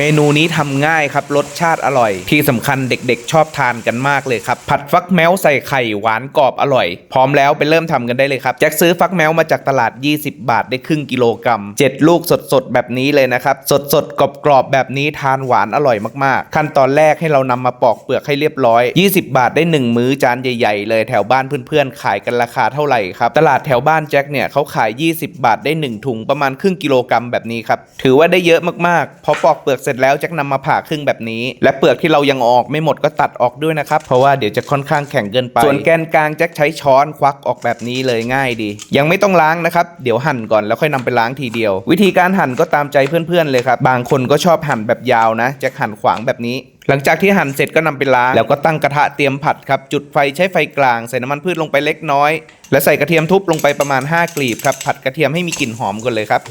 เมนูนี้ทำง่ายครับรสชาติอร่อย ที่สำคัญเด็กๆ ชอบทานกันมากเลยครับ ผัดฟักแมวใส่ไข่หวานกรอบอร่อย พร้อมแล้วไปเริ่มทำกันได้เลยครับแจ็คซื้อฟักแมวมาจากตลาด 20 บาทได้ครึ่งกิโลกรัม 7 ลูกสดๆ แบบนี้เลยนะครับ สดๆกรอบๆแบบนี้ทานหวานอร่อยมากๆ ขั้นตอนแรกให้เรานำมาปอกเปลือกให้เรียบร้อย 20 บาทได้ 1 มื้อจานใหญ่ ๆ เลยแถวบ้านเพื่อนๆขายกันราคาเท่าไหร่ครับตลาดแถวบ้านแจ็คเนี่ยเขาขาย 20 บาทได้ 1 ถุงประมาณครึ่งกิโลกรัมแบบนี้ครับถือว่าได้เยอะมากๆพอปอกเปลือกร็จแล้วแจ็คนำมาผ่าครึ่งแบบนี้ และเปลือกที่เรายังออกไม่หมดก็ตัดออกด้วยนะครับ เพราะว่าเดี๋ยวจะค่อนข้างแข็งเกินไป ส่วนแกนกลางแจ็คใช้ช้อนควักออกแบบนี้เลยง่ายดี ยังไม่ต้องล้างนะครับ เดี๋ยวหั่นก่อนแล้วค่อยนำไปล้างทีเดียว วิธีการหั่นก็ตามใจเพื่อนๆเลยครับ บางคนก็ชอบหั่นแบบยาวนะแจ็คหั่นขวางแบบนี้หลังจากที่หั่นเสร็จก็นำไปล้าง แล้วก็ตั้งกระทะเตรียมผัดครับ จุดไฟใช้ไฟกลาง ใส่น้ำมันพืชลงไปเล็กน้อย และใส่กระเทียมทุบลงไปประมาณ 5 กลีบครับ ผัดกระเทียมให้มีกลิ่นหอมก่อนเลยครับ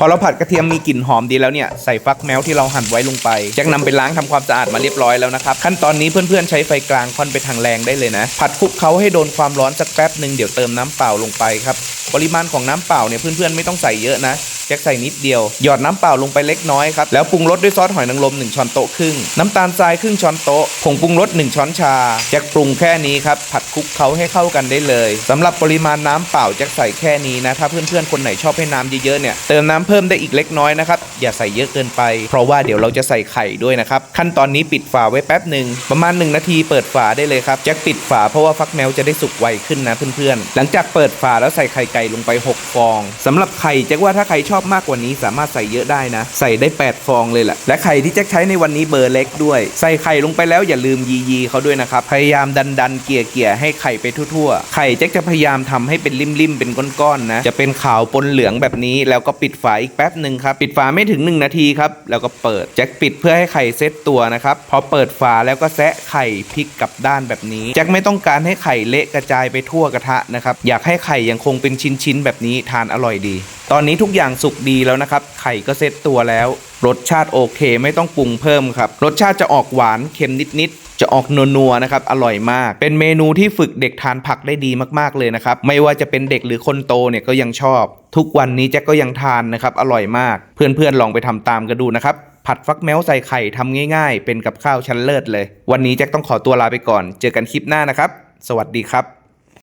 พอเราผัดกระเทียมมีกลิ่นหอมดีแล้วเนี่ยใส่ฟักแมวที่เราหั่นไว้ลงไปแจ็คนำไปล้างทำความสะอาดมาเรียบร้อยแล้วนะครับขั้นตอนนี้เพื่อนๆใช้ไฟกลางค่อนไปทางแรงได้เลยนะ ผัดคลุกเขาให้โดนความร้อนสักแป๊บหนึ่งเดี๋ยวเติมน้ำเปล่าลงไปครับปริมาณของน้ำเปล่าเนี่ยเพื่อนๆไม่ต้องใส่เยอะนะ แจ็คใส่นิดเดียว หยอดน้ำเปล่าลงไปเล็กน้อยครับ แล้วปรุงรสด้วยซอสหอยนางรม1ช้อนโต๊ะครึ่ง น้ำตาลทรายครึ่งช้อนโต๊ะ ผงปรุงรส1ช้อนชา แจ็คปรุงแค่นี้ครับ ผัดคลุกเขาให้เข้ากันได้เลยสำหรับปริมาณน้ำเปล่าแจ็คใส่แค่นี้นะ ถ้าเพื่อนๆคนไหนชอบให้น้ำเยอะๆเนี่ย เติมน้ำเพิ่มได้อีกเล็กน้อยนะครับ อย่าใส่เยอะเกินไป เพราะว่าเดี๋ยวเราจะใส่ไข่ด้วยนะครับ ขั้นตอนนี้ปิดฝาไว้แป๊บหนึ่ง ประมาณ 1 นาทีเปิดฝาได้เลยครับ แจ็คปิดฝาเพราะว่าฟักแมวจะได้สุกไวขึ้นนะเพื่อนๆ หลังจากเปิดฝาแล้วใส่ไข่ไก่ลงไป 6 ฟองสำหรับไข่แจ็คว่าถ้าใครชอบมากกว่านี้สามารถใส่เยอะได้นะ ใส่ได้ 8 ฟองเลยแหละ และไข่ที่แจ็คใช้ในวันนี้เบอร์เล็กด้วย ใส่ไข่ลงไปแล้วอย่าลืมยียีเขาด้วยนะครับ พยายามดันดันๆเกี่ยเกี่ยให้ไข่ไปทั่วๆ ไข่แจ็คจะพยายามทำให้เป็นริมๆเป็นก้อนๆนะ จะเป็นขาวปนเหลืองแบบนี้ แล้วก็ปิดฝาอีกแป๊บหนึ่งครับ ปิดฝาไม่ถึง 1 นาทีครับ แล้วก็เปิดแจ็คปิดเพื่อให้ไข่เซตตัวนะครับ พอเปิดฝาแล้วก็แซะไข่พลิกกลับด้านแบบนี้ แจ็คไม่ต้องการให้ไข่เละกระจายไปทั่วกระทะนะครับ อยากให้ไข่ยังคงเป็นชิ้นๆแบบนี้ทานอร่อยดี ตอนนี้ทุกอย่างสุกดีแล้วนะครับ ไข่ก็เซตตัวแล้ว รสชาติโอเคไม่ต้องปรุงเพิ่มครับ รสชาติจะออกหวานเค็มนิดๆ จะออกนัวๆนะครับ อร่อยมาก เป็นเมนูที่ฝึกเด็กทานผักได้ดีมากๆเลยนะครับ ไม่ว่าจะเป็นเด็กหรือคนโตเนี่ยก็ยังชอบ ทุกวันนี้แจ็คก็ยังทานนะครับ อร่อยมาก เพื่อนๆลองไปทำตามกันดูนะครับ ผัดฟักแมวใส่ไข่ทำง่าย ๆ เป็นกับข้าวชั้นเลิศเลย วันนี้แจ็คต้องขอตัวลาไปก่อน เจอกันคลิปหน้านะครับ สวัสดีครับ